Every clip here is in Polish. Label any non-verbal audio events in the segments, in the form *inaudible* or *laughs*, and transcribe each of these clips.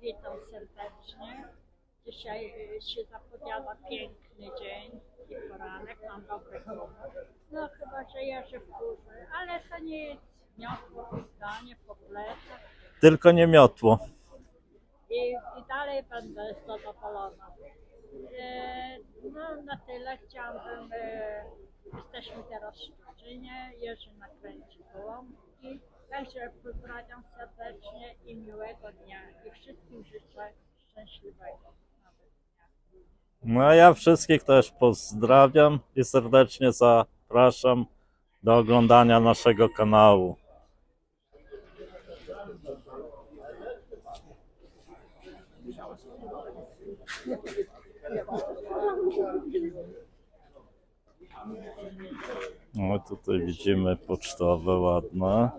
Witam serdecznie. Dzisiaj y, się zapowiada piękny dzień i poranek, mam dobry humor. No chyba, że jeżdżę w górze, ale to nic. Miotło stanie po plecach Tylko nie miotło. i, i dalej będę zadowolona. E, no na tyle chciałabym, e, jesteśmy teraz w Szczecinie, Jerzy nakręci połąki. Także pozdrawiam serdecznie i miłego dnia i wszystkim życzę szczęśliwego. No a ja wszystkich też pozdrawiam i serdecznie zapraszam do oglądania naszego kanału. No tutaj widzimy pocztowe ładne.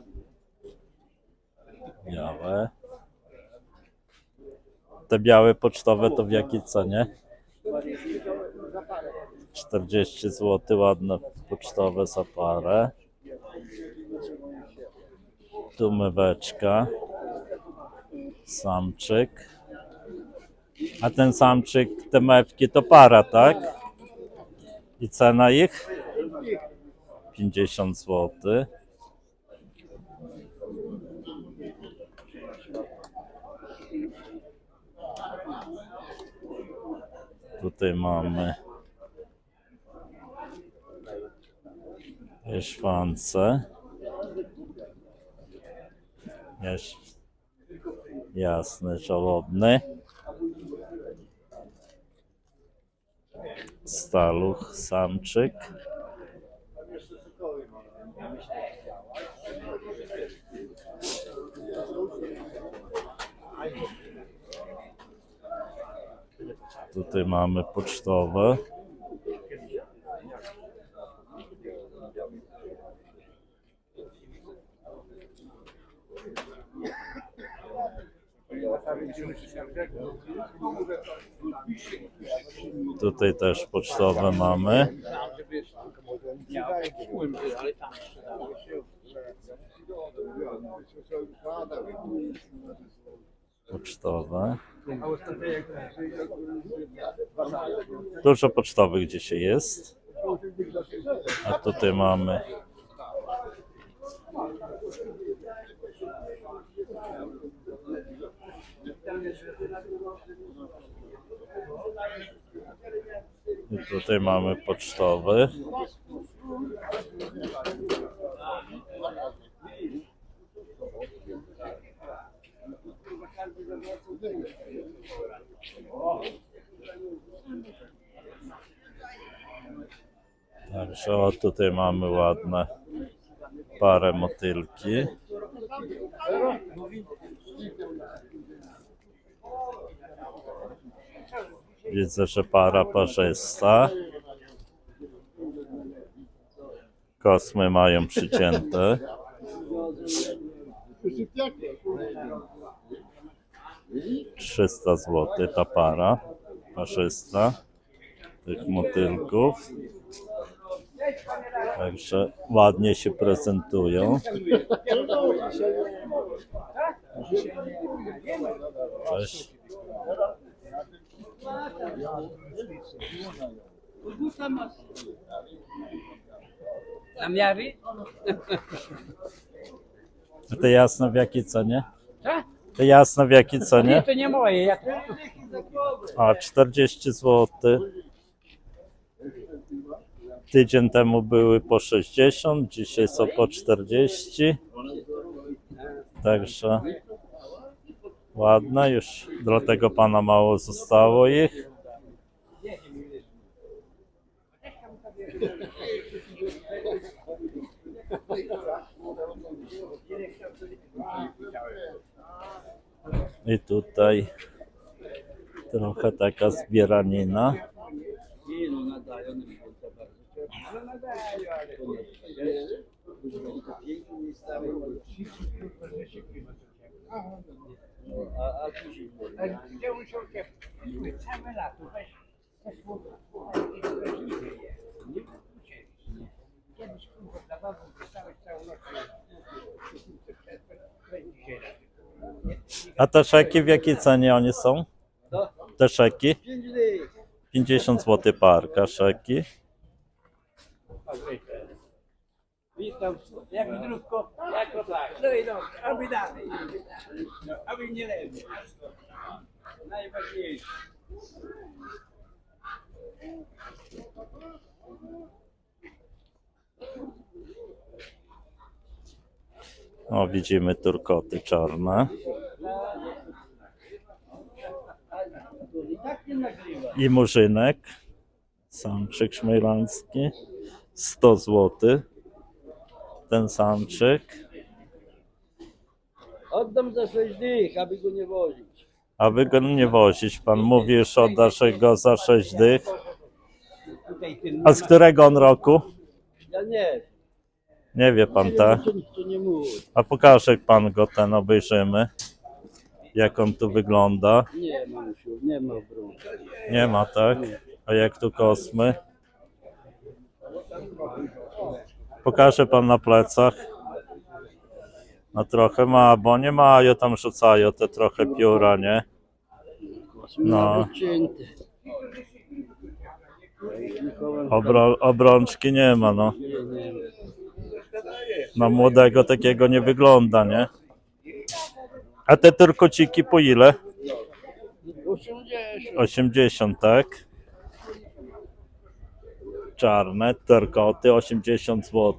Białe. Te białe pocztowe to w jakiej cenie? 40 zł ładne pocztowe za parę. Tu myweczka. Samczyk. A ten samczyk, te mewki to para, tak? I cena ich? 50 zł. Tutaj mamy szwance. Jasny, żałobny. Staluch, samczyk. Tutaj mamy pocztowe. Tutaj też pocztowe mamy. Pocztowe. Dużo pocztowych dzisiaj jest. A tutaj mamy i tutaj mamy pocztowy. Także o tutaj mamy ładne parę motylki. Widzę, że para parzysta. Kosmy mają przycięte. Trzysta zł ta para parzysta tych motylków. Także ładnie się prezentują. Cześć. Namiary? A to jasno w jakiej cenie? To jasno w jakiej Nie, cenie? to nie moje. A 40 zł. Tydzień temu były po 60, dzisiaj są po 40. Także ładne, już dla tego pana mało zostało ich. I tutaj trochę taka zbieranina. Nie no, nadają na święta bardzo. No nadają, ale to nie jest. To pięknie nie stały. A, a później Gdzie on się uciekł? Całe lato, weź te słowa. Nie Kiedyś kurwa dla babą dostałeś całą noc. Będzie się razy. Nie? A te szeki w jakiej cenie oni są? Te szeki? 5 dych. 50 zł parka Witam. Jak zdrówko? Jak to tak? No i dobrze, aby dalej. No, aby nie lepiej. Najważniejsze. O, widzimy turkoty czarne. I murzynek. Samczyk szmajlański. 100 zł. Ten samczyk. Oddam za 6 dych, aby go nie wozić. Aby go nie wozić, pan mówi już oddasz go za 6 dych. A z którego on roku? Ja nie. Nie wie pan, tak? A pokaże pan go ten, obejrzymy. Jak on tu wygląda. Nie, mamusiu, nie ma broni. Nie ma, tak? A jak tu kosmy? Pokaże pan na plecach. No trochę ma, bo nie mają, tam rzucają te trochę pióra, nie? No. Obro, obrączki nie ma, no. Na młodego takiego nie wygląda, nie? A te turkociki po ile? 80. 80, tak? Czarne, turkoty, 80 zł.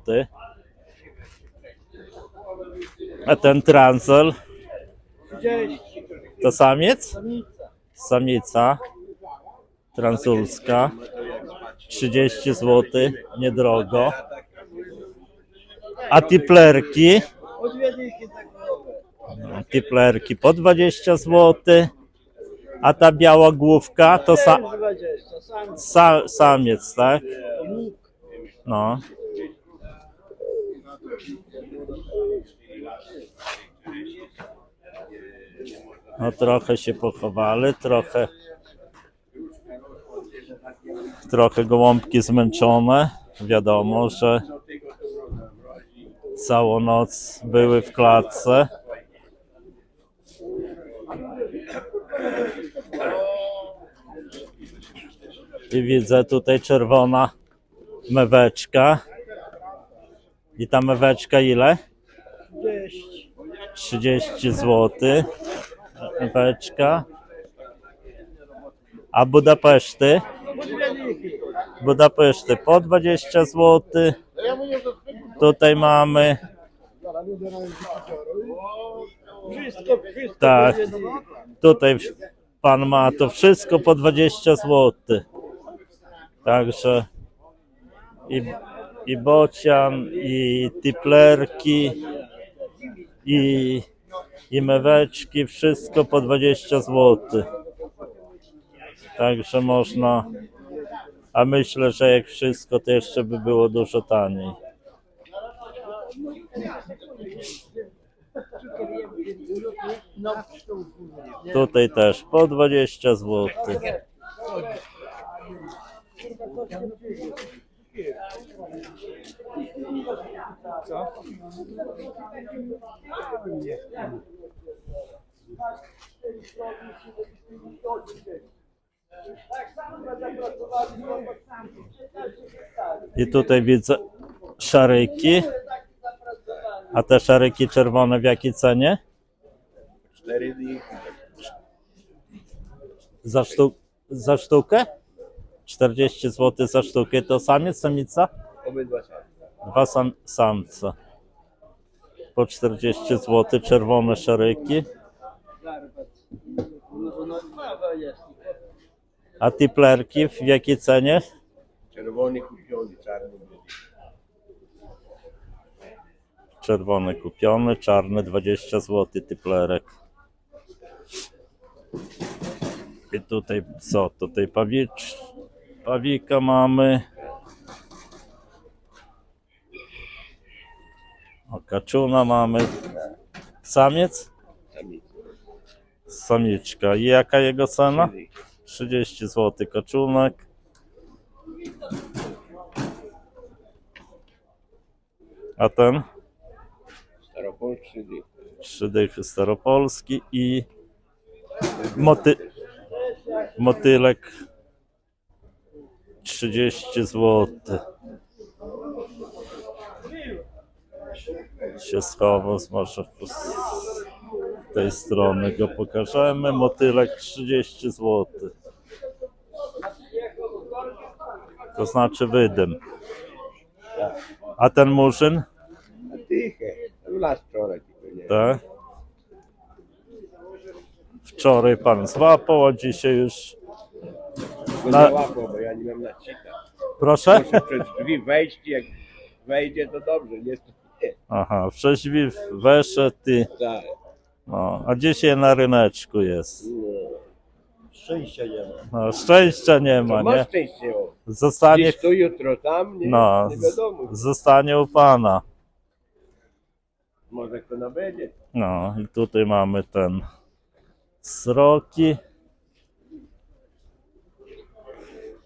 A ten transel, 30. to samiec? Samica. Transulska, 30 zł, niedrogo. A tiplerki, tiplerki po 20 zł. A ta biała główka to sa, Też 20. Sam sa, samiec, tak? No. No trochę się pochowali, trochę trochę gołąbki zmęczone. Wiadomo, że całą noc były w klatce. I widzę tutaj czerwona meweczka. I ta meweczka ile? 30. 30 zł. Meweczka. A Budapeszty? Budapeszty po 20 zł. Tutaj mamy. Tak. Tutaj pan ma to wszystko po 20 zł. Także i, i bocian, i tiplerki, i, i meweczki, wszystko po 20 zł. Także można, a myślę, że jak wszystko, to jeszcze by było dużo taniej. Tutaj też po 20 zł. I tutaj widzę szaryki. A te szaryki czerwone w jakiej cenie? Cztery dni. Za, sztu- za sztukę? 40 zł za sztukę. To samiec, samica? Obydwa są. Dwa sam, samce. Po 40 zł czerwone jest. A tiplerki w jakiej cenie? Czerwony kupiony, czarny. Czerwony kupiony, czarny 20 zł tiplerek. I tutaj co? Tutaj pawicz, pawika mamy. O, kaczuna mamy. Samiec? Samiczka. I jaka jego cena? Trzy dychy. 30 zł kaczunek. A ten? Staropol trzy dychy. Trzy dychy staropolski i moty, motylek 30 zł. Się schował, może z tej strony go pokażemy. Motylek 30 zł. To znaczy wydym. A ten murzyn? Tychę. Las wczoraj. Tak. Wczoraj pan złapał, a dzisiaj już. Bo Na- nie łapał, bo ja nie mam na cika. Proszę? Muszę przez drzwi wejść, jak wejdzie to dobrze, nie. Aha, przeźwi weszedł i. Tak. No, a dzisiaj na ryneczku jest. No. Szczęścia nie ma. No, szczęścia nie ma, To ma nie? szczęście, o. Zostanie, Dziś tu, jutro tam, nie, no, nie wiadomo. zostanie u pana. Może kto nabędzie. No, i tutaj mamy ten sroki.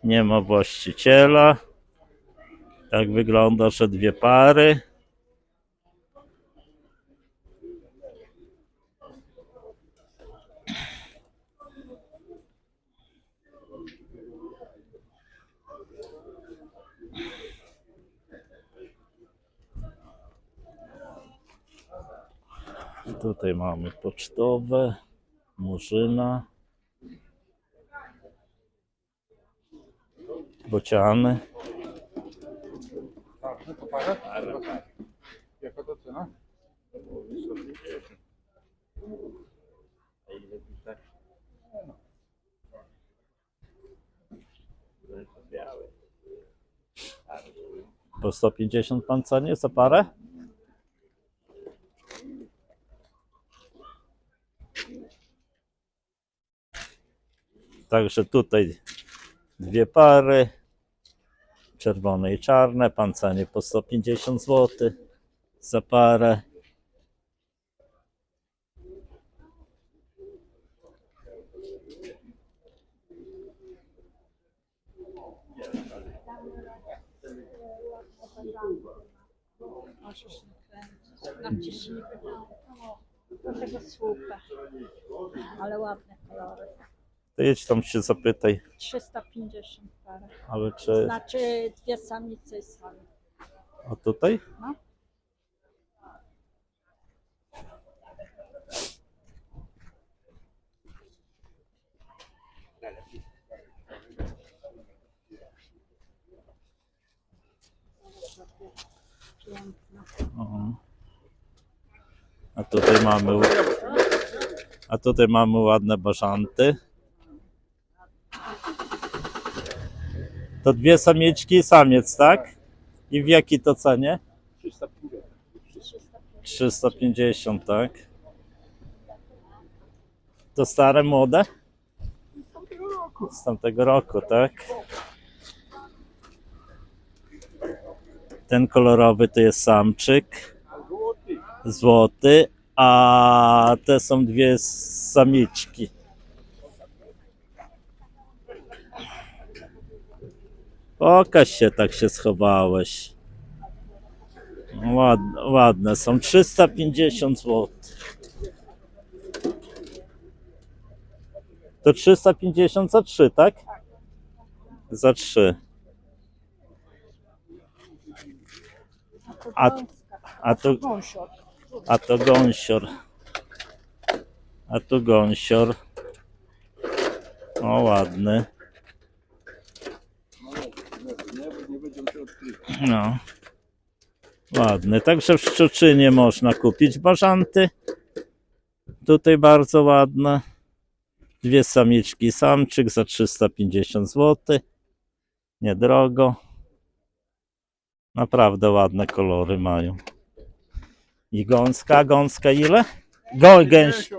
Nie ma właściciela. Tak wygląda, że dwie pary. Tutaj mamy pocztowe, murzyna, bociany. Po 150 pan cenie za parę? Także tutaj dwie pary, czerwone i czarne, pan cenie po 150 zł za parę. Możesz tego słupa. Ale ładne kolory. To jedź tam się zapytaj, 350 parę. ale czy... Znaczy dwie samice i samiec. A tutaj? No. O. A tutaj mamy. A tutaj mamy ładne bażanty. To dwie samieczki i samiec, tak? I w jakiej to cenie? 350. 350, tak? To stare, młode? Z tamtego roku, tak? Ten kolorowy to jest samczyk. Złoty. a te są dwie samiczki. Pokaż się, tak się schowałeś. Ładne, ładne są 350 zł. To 350 za 3, tak? Za 3. A, a to a to gąsior. A tu gąsior. O, ładny. Nie, nie będą się odkrywać. No. Ładny. Także w Szczuczynie można kupić bażanty. Tutaj bardzo ładne. Dwie samiczki, samczyk za 350 zł. Niedrogo. Naprawdę ładne kolory mają. I gąska, gąska ile? Go, gęś.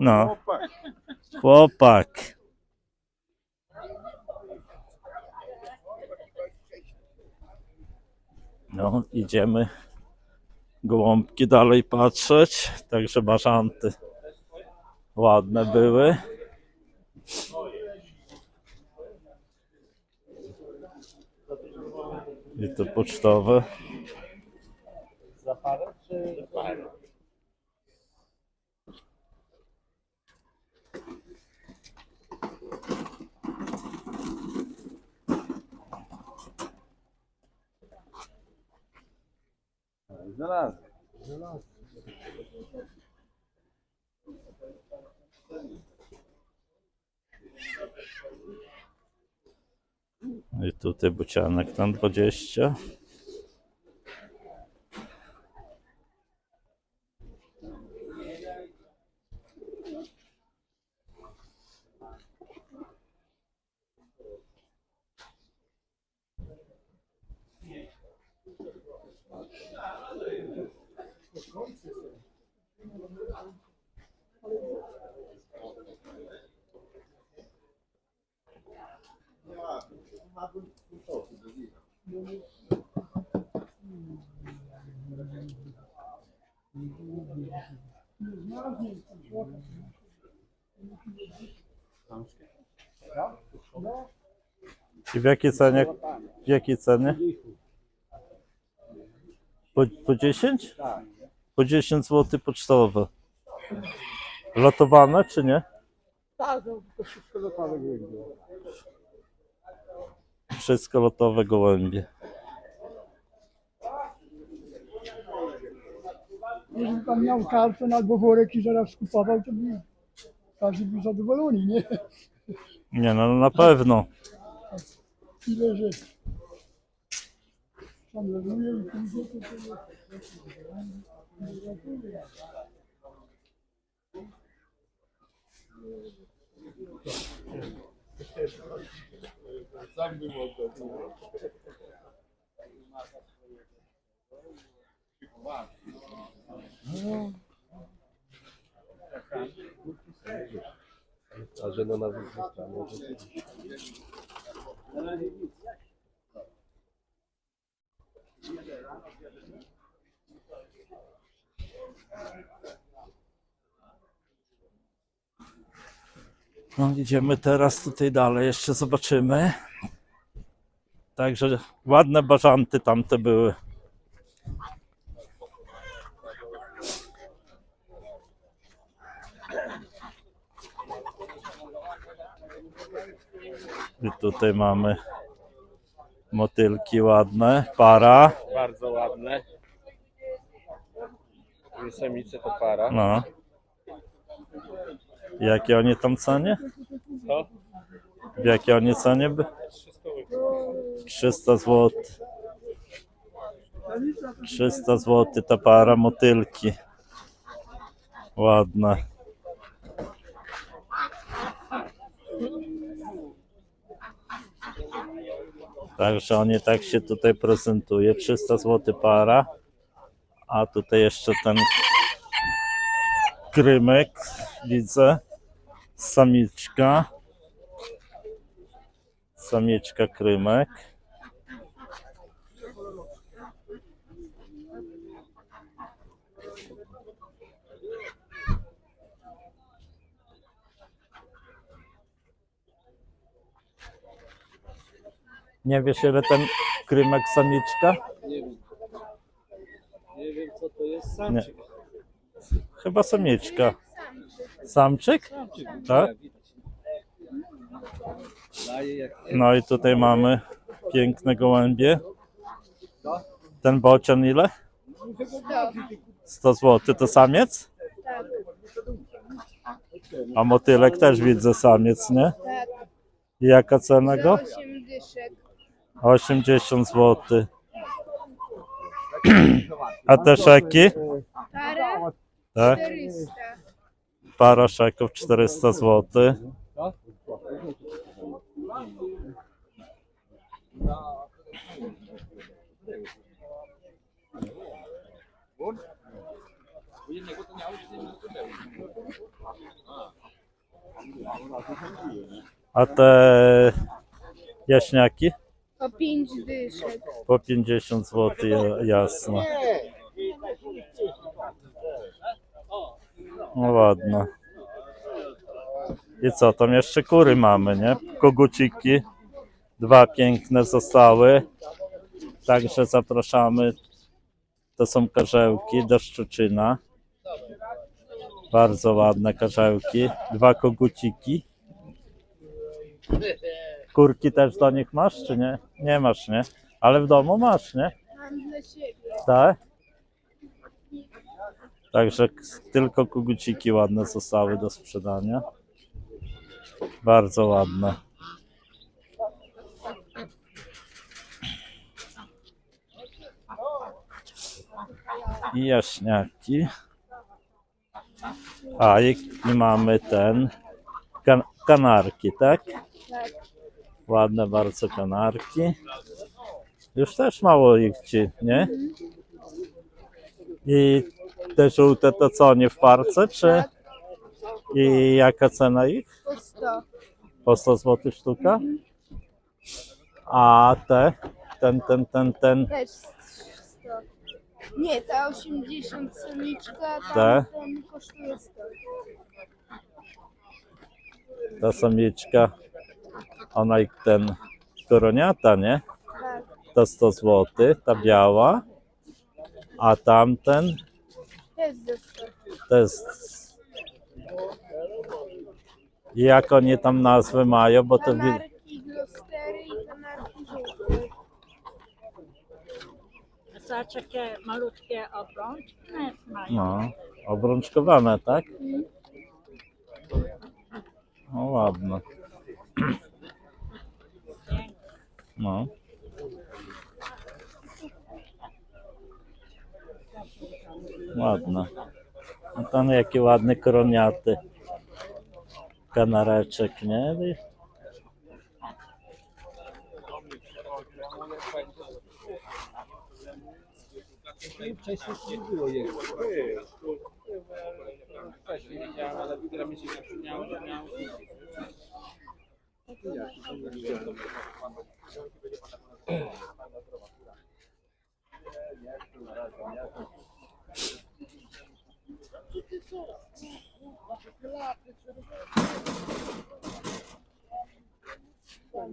No, chłopak. No, idziemy gołąbki dalej patrzeć. Także bażanty ładne były. I to pocztowe. Za parę czy? Parę. Znalazłem. I tutaj bucianek tam 20. w jakiej cenie? W jakiej cenie? Po, po 10? Tak. Po 10 zł pocztowe. Lotowane czy nie? Tak, no, to wszystko lokalne gołębie. Wszystko lotowe gołębie. Jeżeli tam miał karton albo worek i zaraz skupował, to by każdy był zadowolony, nie? Nie no, na pewno. Tyle, że sam lewuje i pójdzie, to sobie... Sam bym oddał. A że No idziemy teraz tutaj dalej, jeszcze zobaczymy. Także ładne bażanty tamte były. I tutaj mamy motylki ładne, para. Bardzo ładne. Samice to para. No. Jakie oni tam cenie? Co? W jakie oni cenie by? 300 łyków. 300 zł. 300 zł ta para motylki. Ładna. Także oni tak się tutaj prezentuje. 300 zł para. A tutaj jeszcze ten krymek widzę. Samiczka. Samiczka krymek. Nie wiesz ile ten krymek samiczka? Nie wiem. Nie wiem co to jest Nie. samczyk. Chyba samiczka. Samczyk? Tak? Daje jak No i tutaj mamy piękne gołębie. Ten bocian ile? 100 zł. To samiec? A motylek też widzę samiec, nie? Tak, I jaka cena go? 8 dyszek. 80 zł. *clears throat* A te szeki? Para Tak? 400. Para szeków 400 zł. A te jaśniaki? O 5 dyszek. Po 50 zł, jasno. No. I co, tam jeszcze kury mamy, nie? Koguciki. Dwa piękne zostały. Także zapraszamy To są karzełki do Szczuczyna. Bardzo ładne karzełki. Dwa koguciki. Kurki też do nich masz, czy nie? Nie masz, nie? Ale w domu masz, nie? Mam dla siebie. Tak? Także tylko koguciki ładne zostały do sprzedania. Bardzo ładne. I jaśniaki. A i, i mamy ten kan, kanarki, tak? Tak. Ładne bardzo kanarki. Już też mało ich ci, nie? I te żółte to co, nie w parce, czy? I jaka cena ich? Po 100. Po 100 zł sztuka? A te? Ten, ten, ten, ten. Też 100. Nie, ta 80 samiczka, Te? ten kosztuje 100. Ta samiczka. Ona i ten koroniata, nie? Tak. To 100 zł, ta biała. A tamten Też za 100. to jest. I Jak oni tam nazwy mają, bo to wi- Kanarki, glostery i kanarki żółte. Zobacz, jakie malutkie obrączki mają. no, obrączkowane, tak? No ładne. No. Ładne. No tam jakie ładne koroniaty. Kanareczek, nie? Wcześniej nie było jego. Wcześniej widziałem, ale się.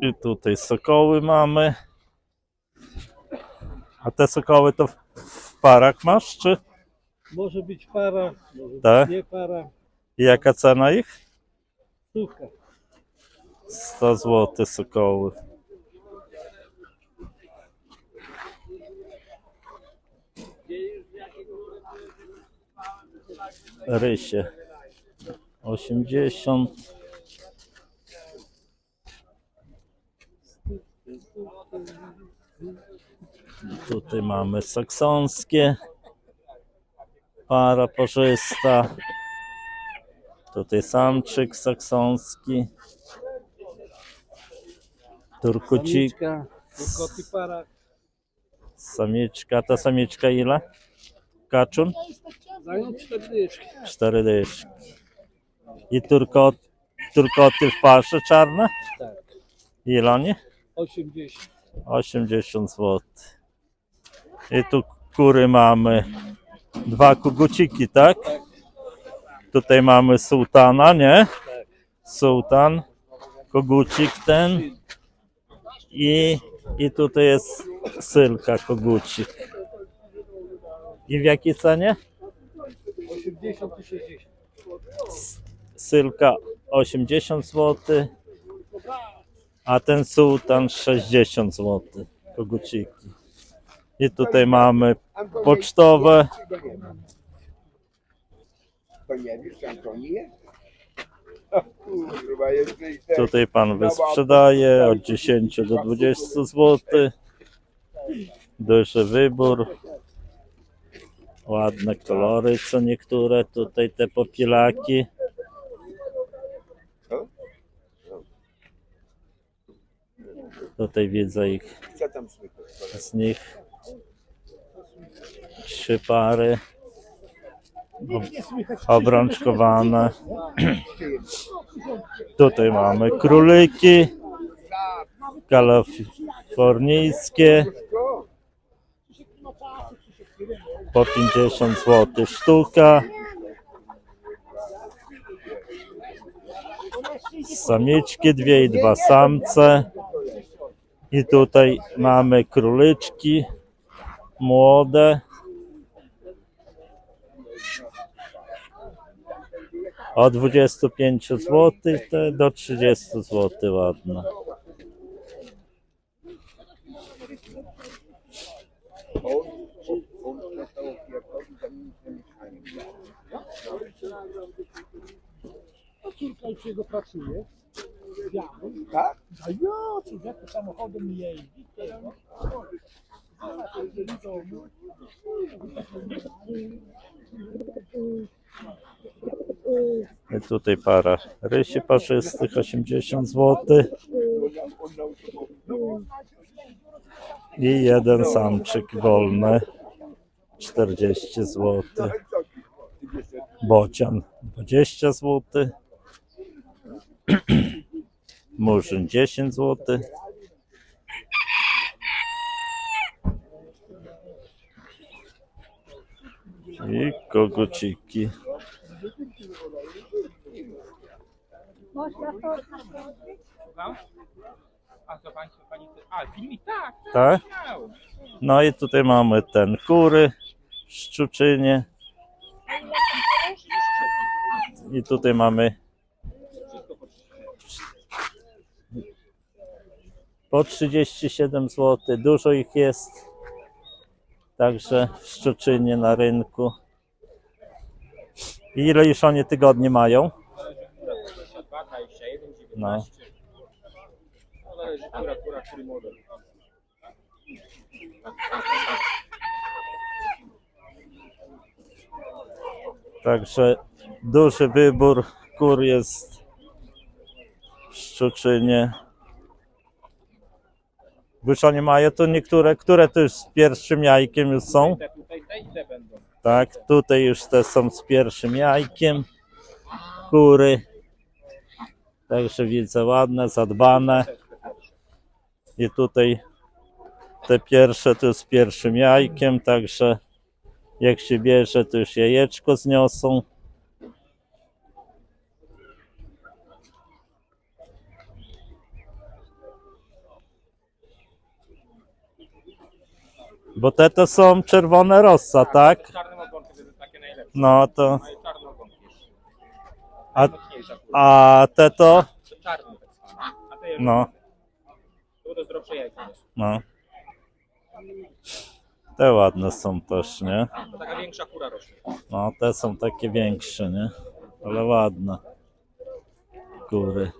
I tutaj sokoły mamy. A te sokoły to w, w parach masz, czy? Może być para, może Tak? być nie para. I jaka cena ich? Stówka. 100 zł sokoły. Rysie. 80 Tutaj mamy saksonskie. Para parzysta Tutaj samczyk saksonski Turkucik. Samiczka, ta samiczka ile? Kaczun? Dają cztery dyszki. Cztery dyszki. I turkot, turkoty w parze czarne? Tak. Ile oni? 80. 80 zł. I tu kury mamy. Dwa kuguciki, tak? Tutaj mamy sułtana, nie? Sułtan. Kogucik ten. I, I tutaj jest sylka, kogucik. I w jakiej cenie? 80 i 60. Sylka 80 zł, a ten sułtan 60 zł. Koguciki. I tutaj mamy pocztowe. *laughs* Tutaj pan wysprzedaje od 10 do 20 zł. Duży wybór. Ładne kolory, co niektóre. Tutaj te popilaki. Tutaj widzę ich z nich trzy pary obrączkowane. *clears throat* Tutaj mamy króliki kalifornijskie po 50 zł sztuka. Samiczki dwie i dwa samce. I tutaj mamy króliczki młode. Od 25 zł do 30 zł ładne. No córka już jego pracuje. Biały. Tak? A ja, jak to samochodem jeździ, tego. I tutaj para rysi parzystych 80 zł. I jeden samczyk wolny 40 zł. Bocian 20 zł. Murzyn 10 zł. I koguciki. Można to? A Państwo, Pani... A, filmik? Tak, Tak? miał. No i tutaj mamy ten kury Szczuczynie. I tutaj mamy po 37 zł. Dużo ich jest. Także w Szczuczynie na rynku. Ile już oni tygodni mają? 22, 21, No. 19. Zależy, która, która, który model. Także duży wybór kur jest w Szczuczynie. Oni mają to niektóre, które już z pierwszym jajkiem już są. Tak, tutaj już te są z pierwszym jajkiem. Kury. Także widzę ładne, zadbane. I tutaj te pierwsze to z pierwszym jajkiem, także jak się bierze, to już jajeczko zniosą. Bo te to są czerwone rossa, tak? Czarnym ogonkiem, to jest takie najlepsze. No to. Mają czarny ogonki jeszcze. A, Mocniejsza a te to? Czarny tak. A te No, To to zdrowsze jest. no. Te ładne są też, nie? To taka większa kura rośnie. No, te są takie większe, nie? Ale ładne. Góry.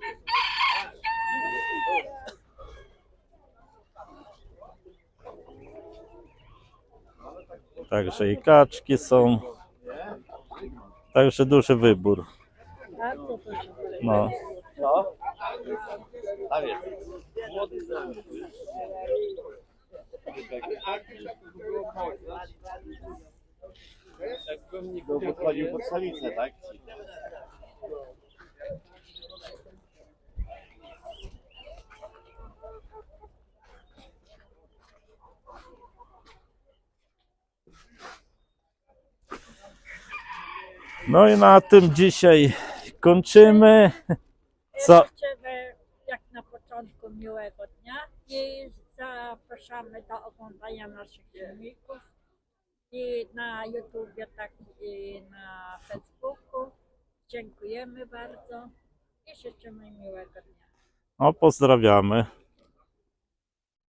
Także i kaczki są. Także duży wybór. No. To podchodził pod tak? No i na tym dzisiaj kończymy. Co? Życzymy jak na początku miłego dnia i zapraszamy do oglądania naszych filmików i na YouTubie, tak i na Facebooku. Dziękujemy bardzo i życzymy miłego dnia. No, pozdrawiamy.